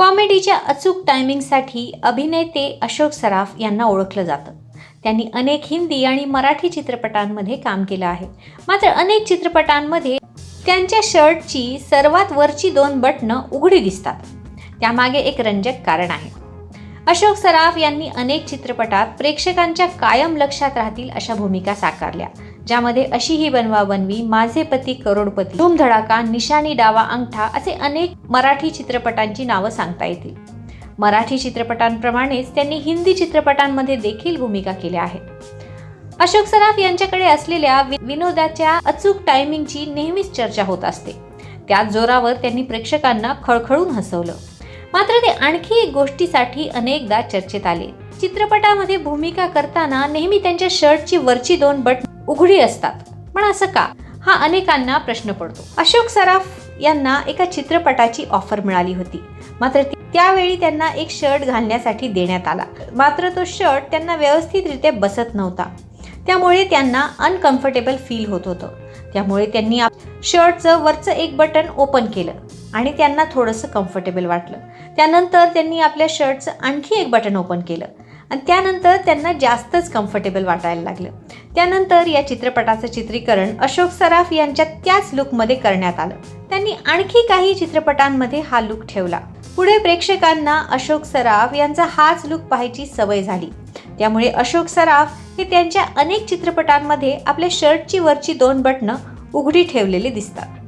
कॉमेडीच्या अचूक टायमिंगसाठी अभिनेते अशोक सराफ यांना ओळखलं जातं. त्यांनी अनेक हिंदी आणि मराठी चित्रपटांमध्ये काम केलं आहे. मात्र अनेक चित्रपटांमध्ये त्यांच्या शर्टची सर्वात वरची दोन बटणं उघडी दिसतात. त्यामागे एक रंजक कारण आहे. अशोक सराफ यांनी अनेक चित्रपटात प्रेक्षकांच्या कायम लक्षात राहतील अशा भूमिका साकारल्या ज्यामध्ये अशी ही बनवा बनवी माझे पती करोडपती धूमधडाका निशाणी डावा अंगठा असे अनेक मराठी चित्रपटांची नावं सांगता येतील. मराठी चित्रपटांप्रमाणेच त्यांनी हिंदी चित्रपटांमध्ये देखील भूमिका केल्या आहेत. अशोक सराफ यांच्याकडे असलेल्या वि- विनोदाच्या अचूक टायमिंगची नेहमीच चर्चा होत असते. त्याच जोरावर त्यांनी प्रेक्षकांना खळखळून हसवलं. मात्र ते आणखी एक गोष्टीसाठी अनेकदा चर्चेत आले. चित्रपटामध्ये भूमिका करताना नेहमी त्यांच्या शर्टची वरची दोन बट उघडी असतात. पण असं का? हा अनेकांना प्रश्न पडतो. अशोक सराफ यांना एका चित्रपटाची ऑफर मिळाली होती. मात्र त्यावेळी त्यांना एक शर्ट घालण्यासाठी देण्यात आला. मात्र तो शर्ट त्यांना व्यवस्थितरित्या बसत नव्हता. त्यामुळे त्यांना अनकम्फर्टेबल फील होत होतं. त्यामुळे त्यांनी आप- शर्टचं वरचं एक बटन ओपन केलं आणि त्यांना थोडंसं कम्फर्टेबल वाटलं. त्यानंतर त्यांनी आपल्या शर्टचं आणखी एक बटन ओपन केलं आणि त्यानंतर त्यांना जास्तच कम्फर्टेबल वाटायला लागलं. त्यानंतर या चित्रपटाचं चित्रीकरण अशोक सराफ यांच्या त्याच लुकमध्ये करण्यात आलं. त्यांनी आणखी काही चित्रपटांमध्ये हा लुक ठेवला. पुढे प्रेक्षकांना अशोक सराफ यांचा हाच लुक पाहायची सवय झाली. त्यामुळे अशोक सराफ हे त्यांच्या अनेक चित्रपटांमध्ये आपल्या शर्टची वरची दोन बटणं उघडी ठेवलेली दिसतात.